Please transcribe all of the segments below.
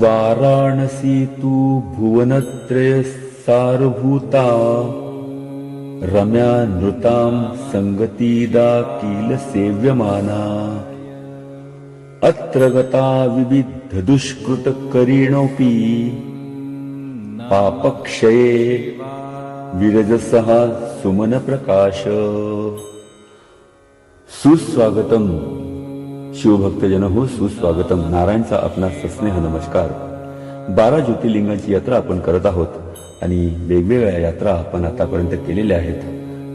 वाराणसी तु भुवनत्रयस्सारभूता रम्या नृतां सङ्गतीदा किल सेव्यमाना अत्र गता विविद्धदुष्कृतकरिणोऽपि। पापक्षये विरजसः सुमनप्रकाश। सुस्वागतम. शिवभक्तजन हो सुस्वागतम. नारायणचा आपला सस्नेह नमस्कार. बारा ज्योतिर्लिंगाची यात्रा आपण करत आहोत आणि वेगवेगळ्या यात्रा आपण आतापर्यंत केलेल्या आहेत.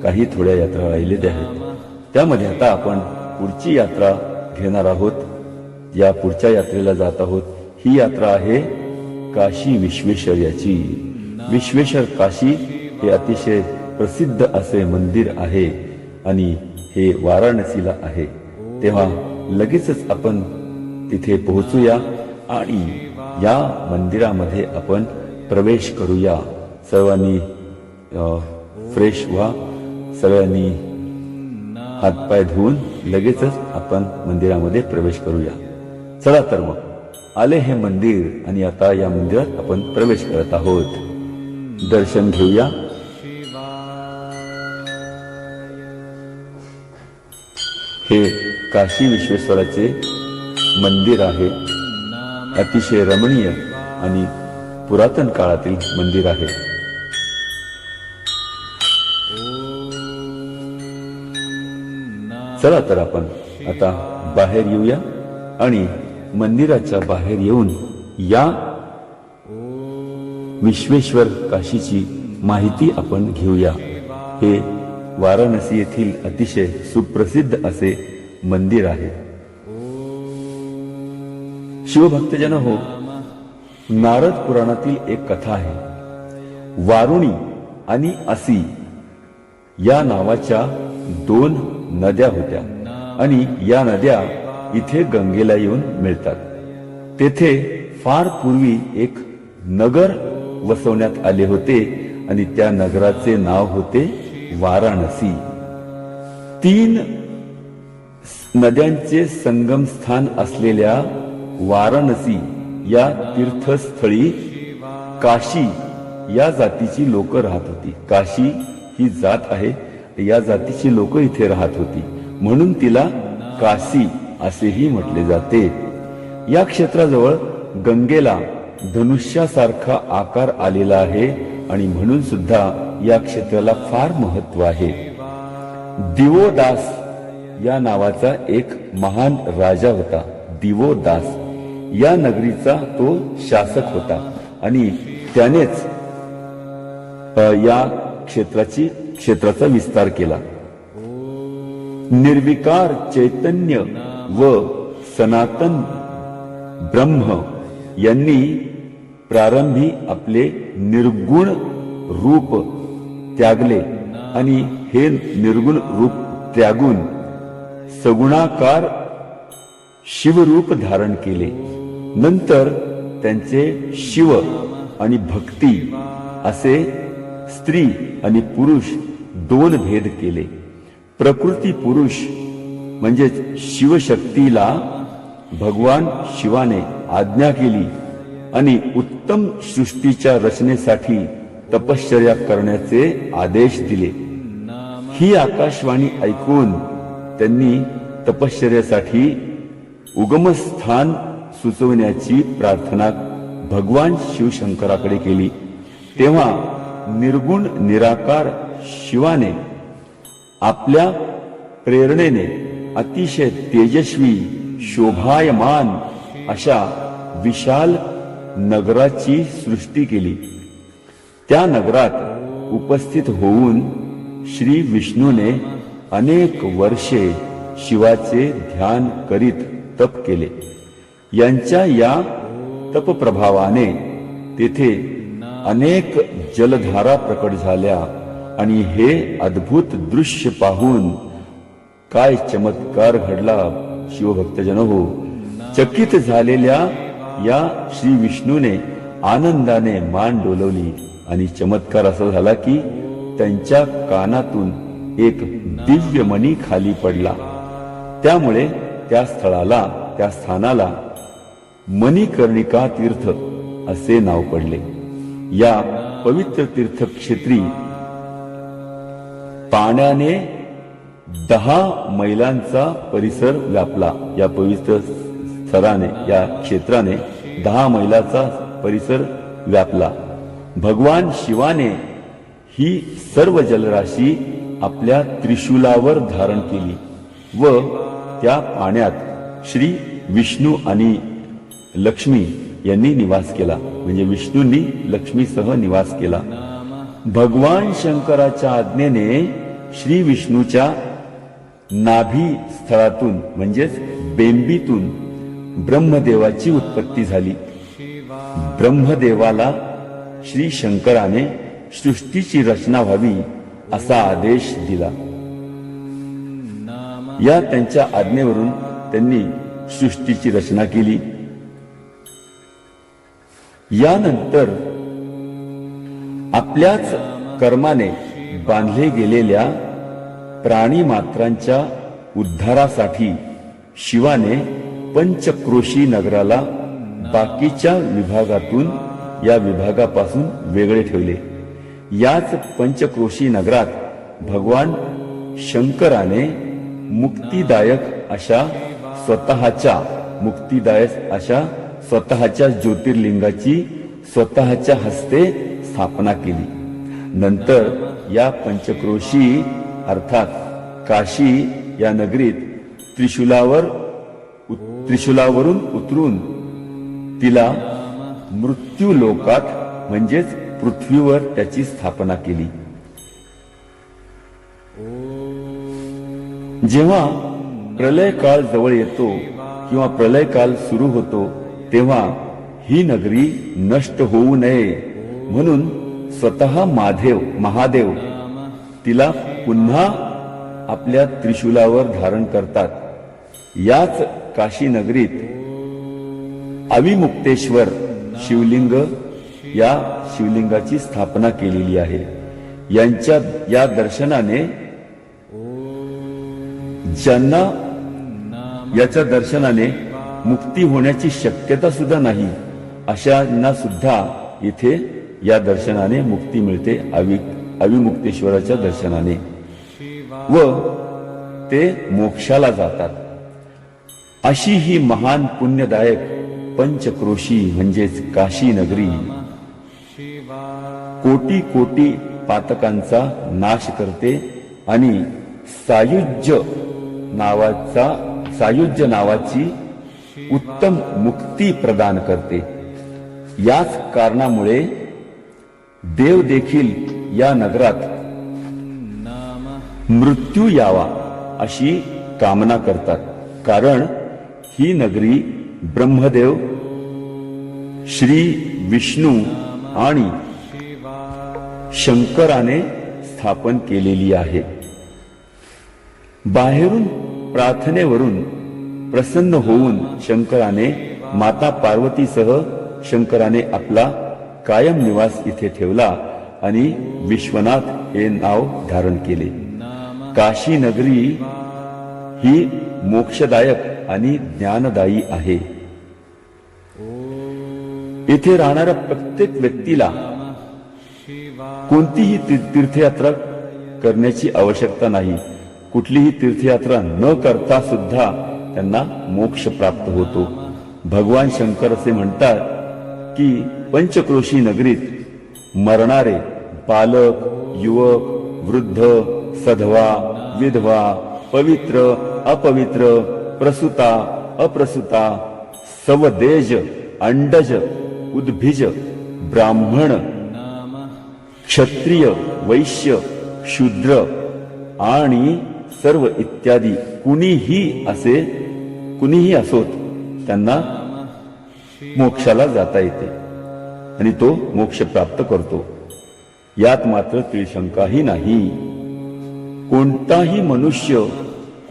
काही थोड्या यात्रा राहिलेल्या आहेत. त्यामध्ये आता आपण पुढची यात्रा घेणार आहोत. या पुढच्या यात्रेला जात आहोत. ही यात्रा आहे काशी विश्वेश्वर याची विश्वेश्वर काशी हे अतिशय प्रसिद्ध असे मंदिर आहे. आणि हे वाराणसीला आहे. तेव्हा लगेचच आपण तिथे पोहोचूया आणि या मंदिरामध्ये आपण प्रवेश करूया. सर्वांनी फ्रेश व्हा. सगळ्यांनी हातपाय धुवून लगेचच आपण मंदिरामध्ये प्रवेश करूया. चला तर मग आले हे मंदिर आणि आता या मंदिरात आपण प्रवेश करत आहोत. दर्शन घेऊया. हे काशी विश्वेश्वराचे मंदिर आहे. अतिशय रमणीय आणि पुरातन काळातील मंदिर आहे. चला तर आपण आता बाहेर येऊया आणि मंदिराच्या बाहेर येऊन या विश्वेश्वर काशीची माहिती आपण घेऊया. हे वाराणसी येथील अतिशय सुप्रसिद्ध असे मंदिर आहे. शिवभक्तजन हो नारद पुराणातील एक कथा आहे. वारुणी आणि असी या नावाच्या दोन नद्या होत्या आणि या नद्या इथे गंगेला येऊन मिळतात. तेथे फार पूर्वी एक नगर वसवण्यात आले होते आणि त्या नगराचे नाव होते वाराणसी. तीन नद्यांचे संगम स्थान असलेल्या वाराणसी या तीर्थस्थळी काशी या जातीची लोक राहत होती. काशी ही जात आहे या जातीची लोक इथे राहत होती. म्हणून तिला काशी असेही म्हटले जाते. या क्षेत्राजवळ गंगेला धनुष्यासारखा आकार आलेला आहे आणि म्हणून सुद्धा या क्षेत्राला फार महत्त्व आहे. दिवोदास या नावाचा एक महान राजा होता. दिवोदास या नगरीचा तो शासक होता आणि त्यानेच या क्षेत्राची क्षेत्राचा विस्तार केला. निर्विकार चैतन्य व सनातन ब्रह्म यांनी प्रारंभी आपले निर्गुण रूप त्यागले आणि हे निर्गुण रूप त्यागून सगुणाकार शिवरूप धारण केले. नंतर त्यांचे शिव आणि भक्ती असे स्त्री आणि पुरुष दोन भेद केले. प्रकृती पुरुष म्हणजेच शिवशक्तीला भगवान शिवाने आज्ञा केली आणि उत्तम सृष्टीच्या रचनेसाठी तपश्चर्या करण्याचे आदेश दिले. ही आकाशवाणी ऐकून त्यांनी तपश्चर्यासाठी उगमस्थान सुचवण्याची प्रार्थना भगवान शिवशंकराकडे केली. तेव्हा निर्गुण निराकार शिवाने आपल्या प्रेरणेने अतिशय तेजस्वी शोभायमान अशा विशाल नगराची सृष्टी केली. त्या नगरात उपस्थित होऊन श्री विष्णूने अनेक वर्षे शिवाचे ध्यान करीत तप केले. यांच्या या तपप्रभावाने तेथे अनेक जलधारा प्रकट झाल्या आणि हे अद्भुत दृश्य पाहून काय चमत्कार घडला शिवभक्तजन हो चकित झालेल्या या श्री विष्णूने आनंदाने मान डोलवली. आणि चमत्कार असा झाला की त्यांच्या कानातून एक दिव्य मणी खाली पडला. त्यामुळे त्या स्थळाला त्या स्थानाला मणिकर्णिका तीर्थ असे नाव पडले. या पवित्र तीर्थक्षेत्री पाण्याने दहा मैलांचा परिसर व्यापला. या पवित्र स्थळाने या क्षेत्राने दहा मैलाचा परिसर व्यापला. भगवान शिवाने ही सर्व जलराशी आपल्या त्रिशूलावर धारण केली व त्या पाण्यात श्री विष्णू आणि लक्ष्मी यांनी निवास केला. म्हणजे विष्णूंनी लक्ष्मीसह निवास केला. भगवान शंकराच्या आज्ञेने श्री विष्णूच्या नाभी स्थळातून म्हणजेच बेंबीतून ब्रह्मदेवाची उत्पत्ती झाली. ब्रह्मदेवाला श्री शंकराने सृष्टीची रचना व्हावी असा आदेश दिला. या त्यांच्या आज्ञेवरून त्यांनी सृष्टीची रचना केली. यानंतर आपल्याच कर्माने बांधले गेलेल्या प्राणी मात्रांच्या उद्धारासाठी शिवाने पंचक्रोशी नगराला बाकीच्या विभागातून या विभागापासून वेगळे ठेवले. याच पंचक्रोशी नगरात भगवान शंकराने मुक्तिदायक अशा स्वतःच्या मुक्तिदायक अशा स्वतःच्या ज्योतिर्लिंगाची स्वतःच्या हस्ते स्थापना केली. नंतर या पंचक्रोशी अर्थात काशी या नगरीत त्रिशूलावर त्रिशूलावरून उतरून तिला मृत्यू लोकात म्हणजेच पृथ्वीवर त्याची स्थापना केली. जेव्हा प्रलय काळ जवळ येतो किंवा प्रलय काल सुरू होतो तेव्हा ही नगरी नष्ट होऊ नये म्हणून स्वतः माधेव महादेव तिला पुन्हा आपल्या त्रिशूलावर धारण करतात. याच काशी नगरीत अविमुक्तेश्वर शिवलिंग या शिवलिंगाची स्थापना केलेली आहे. यांच्या या दर्शनाने ज्यांना याच्या दर्शनाने मुक्ती होण्याची शक्यता सुद्धा नाही अशांना सुद्धा इथे या दर्शनाने मुक्ती मिळते अवि अविमुक्तेश्वराच्या दर्शनाने. व ते मोक्षाला जातात. अशी ही महान पुण्यदायक पंचक्रोशी म्हणजेच काशी नगरी. कोटी कोटी पातकांचा नाश करते आणि सायुज्य नावाचा सायुज्य नावाची उत्तम मुक्ती प्रदान करते. याच कारणामुळे देव देखील या नगरात मृत्यू यावा अशी कामना करतात. कारण ही नगरी ब्रह्मदेव श्री विष्णू आणि शंकराने स्थापन केलेली आहे. बाहेरून प्रार्थनेवरून प्रसन्न होऊन शंकराने माता पार्वतीसह शंकराने आपला कायम निवास इथे ठेवला आणि विश्वनाथ हे नाव धारण केले. काशी नगरी ही मोक्षदायक आणि ज्ञानदायी आहे. येथे राहणाऱ्या प्रत्येक व्यक्तीला कोणतीही तीर्थयात्रा करण्याची आवश्यकता नाही. कुठलीही तीर्थयात्रा न करता सुद्धा त्यांना मोक्ष प्राप्त होतो. भगवान शंकर असे म्हणतात की पंचक्रोशी नगरीत मरणारे बालक युवक वृद्ध सधवा विधवा पवित्र अपवित्र प्रसुता अप्रसुता सवदेज अंडज उद्भिज ब्राह्मण क्षत्रिय वैश्य शूद्र आणि सर्व इत्यादी कुणीही असे कुणीही असोत त्यांना मोक्षाला जाता येते. आणि तो मोक्ष प्राप्त करतो. यात मात्र त्रिशंकाही नाही. कोणताही मनुष्य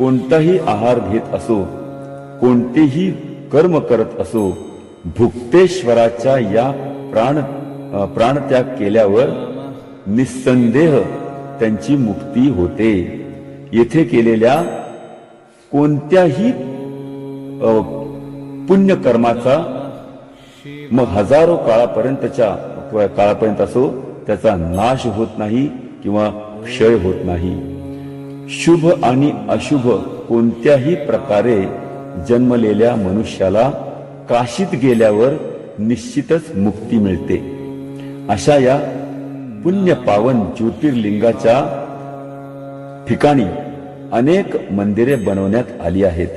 कोणताही आहार घेत असो कोणतेही कर्म करत असो भुक्तेश्वराच्या या प्राण प्राणत्याग केल्यावर निस्संदेह त्यांची मुक्ती होते. येथे केलेल्या कोणत्याही पुण्य पुण्यकर्माचा मग हजारो काळापर्यंतच्या काळापर्यंत असो त्याचा नाश होत नाही किंवा क्षय होत नाही. शुभ आणि अशुभ कोणत्याही प्रकारे जन्मलेल्या मनुष्याला काशीत गेल्यावर निश्चितच मुक्ती मिळते. अशा या पुण्य पावन ज्योतिर्लिंगाच्या ठिकाणी अनेक मंदिरे बनवण्यात आली आहेत.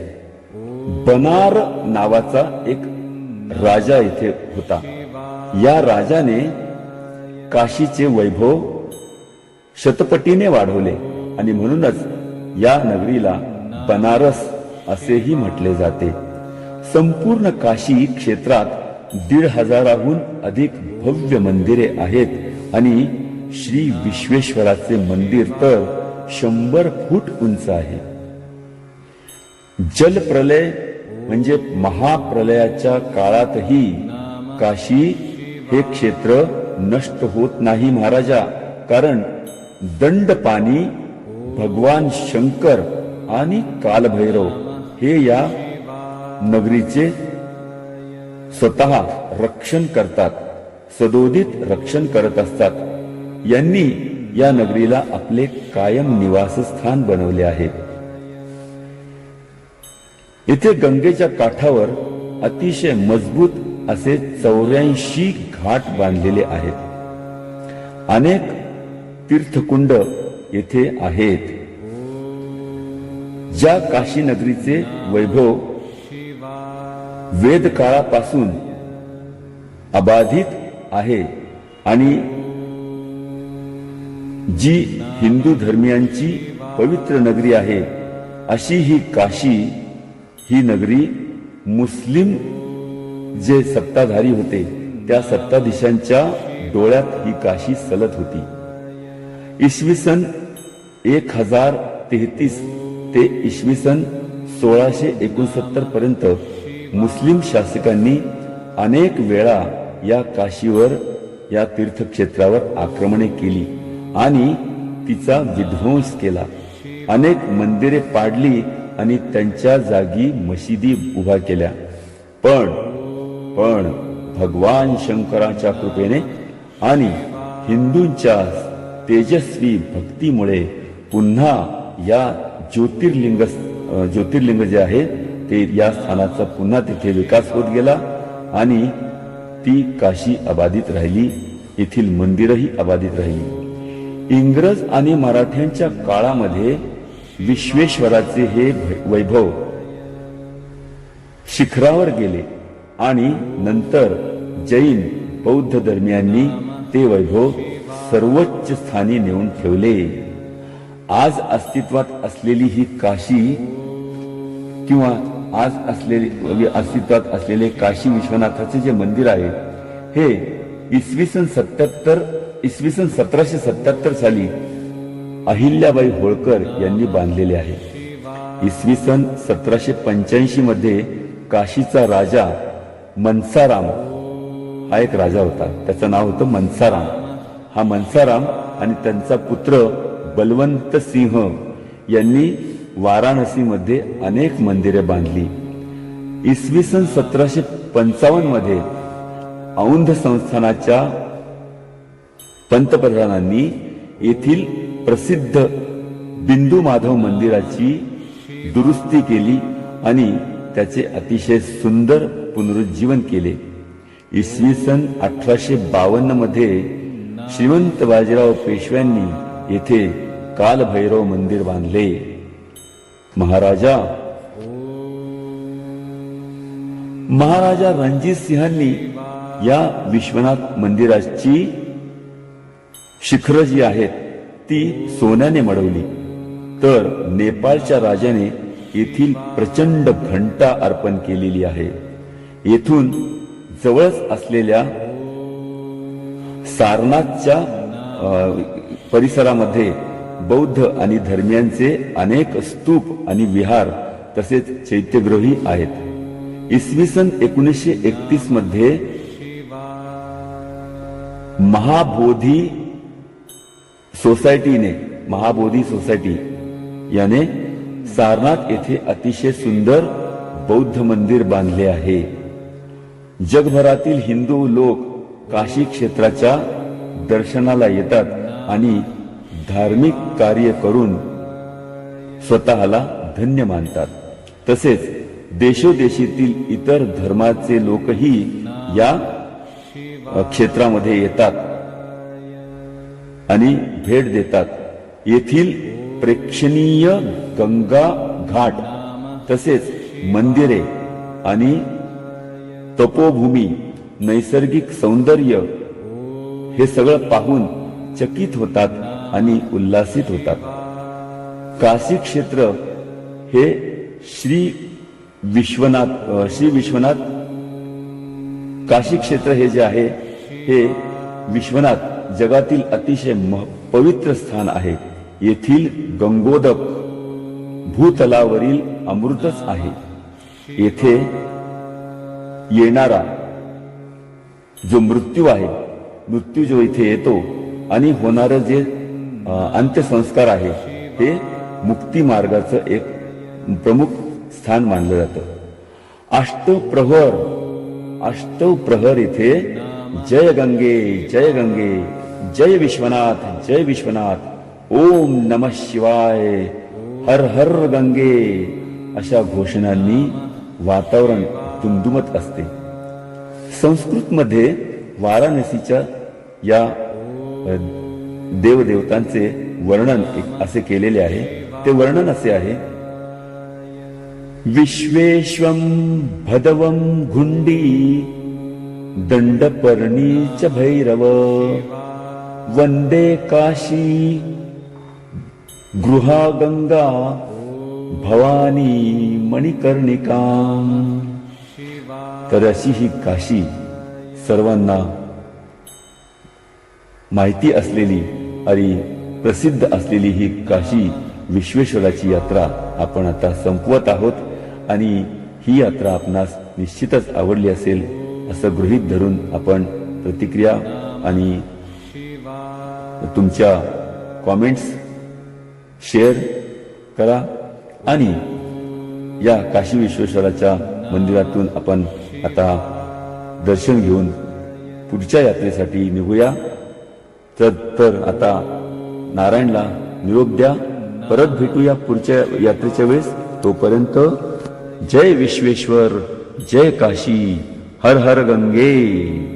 बनार नावाचा एक राजा इथे होता. या राजाने काशीचे वैभव शतपटीने वाढवले. आणि म्हणूनच या नगरीला बनारस असेही म्हटले जाते. संपूर्ण काशी क्षेत्रात दीड हजाराहून अधिक भव्य मंदिरे आहेत आणि श्री विश्वेश्वराचे मंदिर तर शंभर फूट उंच आहे. जलप्रलय म्हणजे महाप्रलयाच्या काळातही काशी हे क्षेत्र नष्ट होत नाही महाराजा. कारण दंड पाणी भगवान शंकर आणि कालभैरव हे या नगरीचे स्वतः रक्षण करतात सदोदित रक्षण करत असतात. यांनी या नगरीला आपले कायम निवासस्थान बनवले आहे. इथे गंगेच्या काठावर अतिशय मजबूत असे चौऱ्याऐंशी घाट बांधलेले आहेत. अनेक तीर्थकुंड येथे आहेत. ज्या काशी नगरीचे वैभव वेद काळापासून अबाधित आहे आणि जी हिंदू धर्मियांची पवित्र नगरी आहे अशी ही काशी ही नगरी मुस्लिम जे सत्ताधारी होते त्या सत्ताधीशांच्या डोळ्यात ही काशी सलत होती. इसवी सन एक हजार तेहतीस ते इसवी सन सोळाशे एकोणसत्तर पर्यंत मुस्लिम शासकांनी अनेक वेळा या काशीवर या तीर्थक्षेत्रावर आक्रमणे केली आणि तिचा विध्वंस केला. अनेक मंदिरे पाडली आणि त्यांच्या जागी मशिदी उभा केल्या. पण पण भगवान शंकराच्या कृपेने आणि हिंदूंच्या तेजस्वी भक्तीमुळे पुन्हा या ज्योतिर्लिंग ज्योतिर्लिंग जे आहे ते या स्थानाचा पुन्हा तिथे विकास होत गेला आणि ती काशी अबाधित राहिली. येथील मंदिरही अबाधित राहिली. इंग्रज आणि मराठ्यांच्या काळामध्ये विश्वेश्वराचे हे वैभव शिखरावर गेले आणि नंतर जैन बौद्ध धर्मियांनी ते वैभव सर्वोच्च स्थानी नेऊन ठेवले. आज अस्तित्वात असलेली ही काशी किंवा आज असलेले म्हणजे अस्तित्वात असलेले काशी विश्वनाथाचे जे मंदिर आहे हे इसवी सन सत्याहत्तर इसवी सन सतराशे सत्याहत्तर साली अहिल्याबाई होळकर यांनी बांधलेले आहे. इसवी सन सतराशे पंच्याऐंशी मध्ये काशीचा राजा मनसाराम हा एक राजा होता. त्याचं नाव होतं मनसाराम. हा मनसाराम आणि त्यांचा पुत्र बलवंत सिंह यांनी वाराणसीमध्ये अनेक मंदिरे बांधली. इसवी सन सतराशे पंचावन्नमध्ये औंध संस्थानाच्या पंतप्रधानांनी येथील प्रसिद्ध बिंदू माधव मंदिराची दुरुस्ती केली आणि त्याचे अतिशय सुंदर पुनरुज्जीवन केले. इसवी सन अठराशे बावन्नमध्ये श्रीमंत बाजीराव पेशव्यांनी येथे कालभैरव मंदिर बांधले. महाराजा. महाराजा रणजित सिंहांनी या विश्वनाथ मंदिराची शिखर जी आहेत ती सोन्याने मडवली. तर नेपाळच्या राजाने येथील प्रचंड घंटा अर्पण केलेली आहे. येथून जवळच असलेल्या सारनाथच्या परिसरामध्ये बौद्ध आणि धर्मियांचे अनेक स्तूप आणि विहार तसेच चैत्यगृही आहेत. इसवी सन एकोणीसशे एकतीसमध्ये महाबोधी सोसायटीने महाबोधी सोसायटी याने सारनाथ येथे अतिशय सुंदर बौद्ध मंदिर बांधले आहे. जगभरातील हिंदू लोक काशी क्षेत्राच्या दर्शनाला येतात. आणि धार्मिक कार्य करून स्वतःला धन्य मानतात. तसेच देशोदेशीतील इतर धर्माचे लोकही या क्षेत्रामध्ये येतात आणि भेट देतात. येथील प्रेक्षणीय गंगा घाट तसेच मंदिरे आणि तपोभूमी नैसर्गिक सौंदर्य हे सगळं पाहून चकित होतात आणि उल्लासित होतात. काशी क्षेत्र हे श्री विश्वनाथ श्री विश्वनाथ काशी क्षेत्र हे जे आहे हे विश्वनाथ जगातील अतिशय पवित्र स्थान आहे. येथील गंगोदक भूतलावरील अमृतच आहे. येथे येणारा जो मृत्यू आहे मृत्यू जो इथे येतो आणि होणारं जे अंत्यसंस्कार आहे हे मुक्ती मार्गाचं एक प्रमुख स्थान मानलं जातं. अष्टप्रहर अष्टव प्रहर इथे जय गंगे जय गंगे जय विश्वनाथ जय विश्वनाथ ओम नम शिवाय हर हर गंगे अशा घोषणांनी वातावरण दुमदुमत असते. संस्कृत मध्ये वाराणसीच्या या देवदेवतांचे वर्णन असे केलेले आहे. ते वर्णन असे आहे. विश्वेश्वं भदवं घुंडी दंडपर्णी च भैरव वंदे काशी गृहा गंगा भवानी मणिकर्णिका. तर अशी ही काशी सर्वांना माहिती असलेली आणि प्रसिद्ध असलेली ही काशी विश्वेश्वराची यात्रा आपण आता संपवत आहोत आणि ही यात्रा आपणास निश्चितच आवडली असेल असं गृहीत धरून आपण प्रतिक्रिया आणि तुमच्या कॉमेंट्स शेअर करा आणि या काशी विश्वेश्वराच्या मंदिरातून आपण आता दर्शन घेऊन पुढच्या यात्रेसाठी निघूया. तर आता नारायणला निरोप द्या. परत भेटूया पुढच्या यात्रेच्या वेळेस. तोपर्यंत जय विश्वेश्वर जय काशी हर हर गंगे.